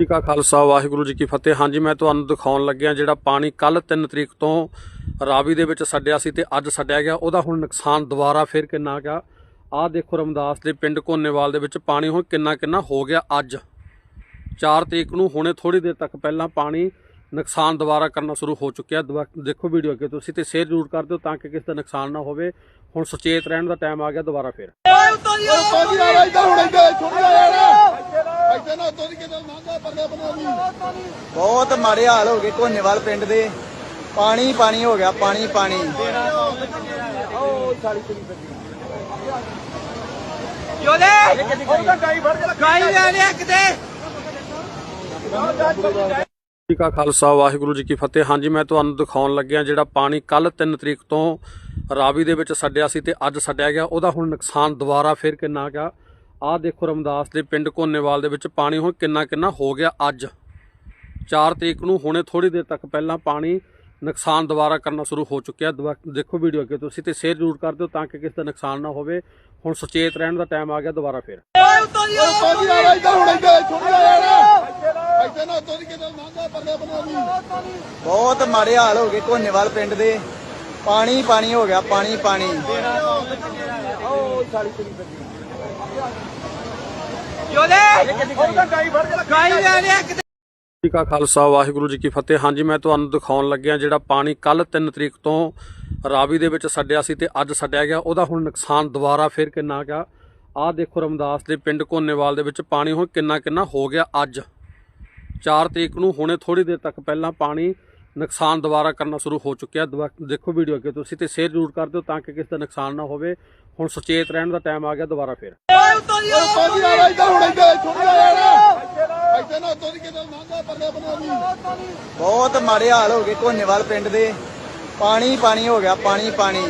ਜੀ ਕਾ ਖਾਲਸਾ ਵਾਹਿਗੁਰੂ ਜੀ ਕੀ ਫਤਿਹ। ਹਾਂਜੀ ਮੈਂ ਤੁਹਾਨੂੰ ਦਿਖਾਉਣ ਲੱਗਿਆ ਜਿਹੜਾ ਪਾਣੀ ਕੱਲ 3 ਤਰੀਕ ਤੋਂ ਰਾਵੀ ਦੇ ਵਿੱਚ ਛੱਡਿਆ ਸੀ ਤੇ ਅੱਜ ਛੱਡਿਆ ਗਿਆ। ਉਹਦਾ ਹੁਣ ਨੁਕਸਾਨ ਦੁਬਾਰਾ ਫਿਰ ਕਿੰਨਾ ਗਿਆ ਆਹ ਦੇਖੋ ਰਮਦਾਸ ਦੇ ਪਿੰਡ ਕੋਨੇਵਾਲ ਦੇ ਵਿੱਚ ਪਾਣੀ ਹੁਣ ਕਿੰਨਾ ਕਿੰਨਾ ਹੋ ਗਿਆ ਅੱਜ। 4 ਤਰੀਕ ਨੂੰ ਹੁਣੇ ਥੋੜੀ ਦੇਰ ਤੱਕ ਪਹਿਲਾਂ ਪਾਣੀ ਨੁਕਸਾਨ ਦੁਬਾਰਾ ਕਰਨਾ ਸ਼ੁਰੂ ਹੋ ਚੁੱਕਿਆ। ਦੇਖੋ ਵੀਡੀਓ ਅੱਗੇ ਤੁਸੀਂ ਤੇ ਸ਼ੇਅਰ ਜ਼ਰੂਰ ਕਰ ਦਿਓ ਤਾਂ ਕਿ ਕਿਸੇ ਦਾ ਨੁਕਸਾਨ ਨਾ ਹੋਵੇ। ਹੁਣ ਸੁਚੇਤ ਰਹਿਣ ਦਾ ਟਾਈਮ ਆ ਗਿਆ ਦੁਬਾਰਾ ਫਿਰ। ਬਹੁਤ ਮਾੜੇ ਹਾਲ ਹੋ ਗਏ ਕੋਨੇਵਾਲ ਪਿੰਡ ਦੇ। ਪਾਣੀ ਪਾਣੀ ਹੋ ਗਿਆ ਪਾਣੀ ਪਾਣੀ। ਜੀ ਕਾ ਖਾਲਸਾ ਵਾਹਿਗੁਰੂ ਜੀ ਕੀ ਫਤਿਹ। ਹਾਂਜੀ ਮੈਂ ਤੁਹਾਨੂੰ ਦਿਖਾਉਣ ਲੱਗਿਆ ਜਿਹੜਾ ਪਾਣੀ ਕੱਲ 3 ਤਰੀਕ ਤੋਂ ਰਾਵੀ ਦੇ ਵਿੱਚ ਛੱਡਿਆ ਸੀ ਤੇ ਅੱਜ ਛੱਡਿਆ ਗਿਆ। ਉਹਦਾ ਹੁਣ ਨੁਕਸਾਨ ਦੁਬਾਰਾ ਫਿਰ ਕਿੰਨਾ ਗਿਆ ਆਹ ਦੇਖੋ ਰਮਦਾਸ ਦੇ ਪਿੰਡ ਕੋਨੇਵਾਲ ਦੇ ਵਿੱਚ ਪਾਣੀ ਹੁਣ ਕਿੰਨਾ ਕਿੰਨਾ ਹੋ ਗਿਆ ਅੱਜ। 4 ਤਰੀਕ ਨੂੰ ਹੁਣੇ ਥੋੜੀ ਦੇਰ ਤੱਕ ਪਹਿਲਾਂ ਪਾਣੀ ਨੁਕਸਾਨ ਦੁਬਾਰਾ ਕਰਨਾ ਸ਼ੁਰੂ ਹੋ ਚੁੱਕਿਆ। ਦੁਆ- ਦੇਖੋ ਵੀਡੀਓ ਅੱਗੇ ਤੁਸੀਂ ਤੇ ਸ਼ੇਅਰ ਜ਼ਰੂਰ ਕਰ ਦਿਓ ਤਾਂ ਕਿ ਕਿਸੇ ਦਾ ਨੁਕਸਾਨ ਨਾ ਹੋਵੇ। ਹੁਣ ਸੁਚੇਤ ਰਹਿਣ ਦਾ ਟਾਈਮ ਆ ਗਿਆ ਦੁਬਾਰਾ ਫਿਰ। ਬਹੁਤ ਮਾੜੇ ਹਾਲ ਹੋ ਗਏ ਕੋਨੇਵਾਲ ਪਿੰਡ ਦੇ। ਪਾਣੀ ਪਾਣੀ ਹੋ ਗਿਆ, ਪਾਣੀ ਪਾਣੀ। ਜੀ ਕਾ ਖਾਲਸਾ ਵਾਹਿਗੁਰੂ ਜੀ ਕੀ ਫਤਿਹ। ਹਾਂਜੀ ਮੈਂ ਤੁਹਾਨੂੰ ਦਿਖਾਉਣ ਲੱਗਿਆ ਜਿਹੜਾ ਪਾਣੀ ਕੱਲ 3 ਤਰੀਕ ਤੋਂ ਰਾਵੀ ਦੇ ਵਿੱਚ ਛੱਡਿਆ ਸੀ ਤੇ ਅੱਜ ਛੱਡਿਆ ਗਿਆ। ਉਹਦਾ ਹੁਣ ਨੁਕਸਾਨ ਦੁਬਾਰਾ ਫਿਰ ਕਿੰਨਾ ਗਿਆ ਆਹ ਦੇਖੋ ਰਮਦਾਸ ਦੇ ਪਿੰਡ ਕੋਨੇਵਾਲ ਦੇ ਵਿੱਚ ਪਾਣੀ ਹੁਣ ਕਿੰਨਾ ਕਿੰਨਾ ਹੋ ਗਿਆ ਅੱਜ। 4 ਤਰੀਕ ਨੂੰ ਹੁਣੇ ਥੋੜੀ ਦੇਰ ਤੱਕ ਪਹਿਲਾਂ ਪਾਣੀ ਨੁਕਸਾਨ ਦੁਬਾਰਾ ਕਰਨਾ ਸ਼ੁਰੂ ਹੋ ਚੁੱਕਿਆ। ਦੇਖੋ ਵੀਡੀਓ ਅੱਗੇ ਤੁਸੀਂ ਤੇ ਸ਼ੇਅਰ ਜ਼ਰੂਰ ਕਰ ਦਿਓ ਤਾਂ ਕਿ ਕਿਸੇ ਦਾ ਨੁਕਸਾਨ ਨਾ ਹੋਵੇ। ਹੁਣ ਸੁਚੇਤ ਰਹਿਣ ਦਾ ਟਾਈਮ ਆ ਗਿਆ ਦੁਬਾਰਾ ਫਿਰ। ਪਾਜੀ ਆ ਇੱਧਰ ਹੁਣ ਇੱਧਰ ਛੁੱਟ ਜਾ ਯਾਰ ਇੱਥੇ ਨਾ ਉੱਤੋਂ ਦੀ ਕਿਤੇ ਲੰਘਾ ਪਰਲੇ ਬਣਾ ਬਹੁਤ ਮਾੜੇ ਹਾਲ ਹੋ ਗਏ ਕੋਨੇਵਾਲ ਪਿੰਡ ਦੇ। ਪਾਣੀ ਪਾਣੀ ਹੋ ਗਿਆ, ਪਾਣੀ ਪਾਣੀ।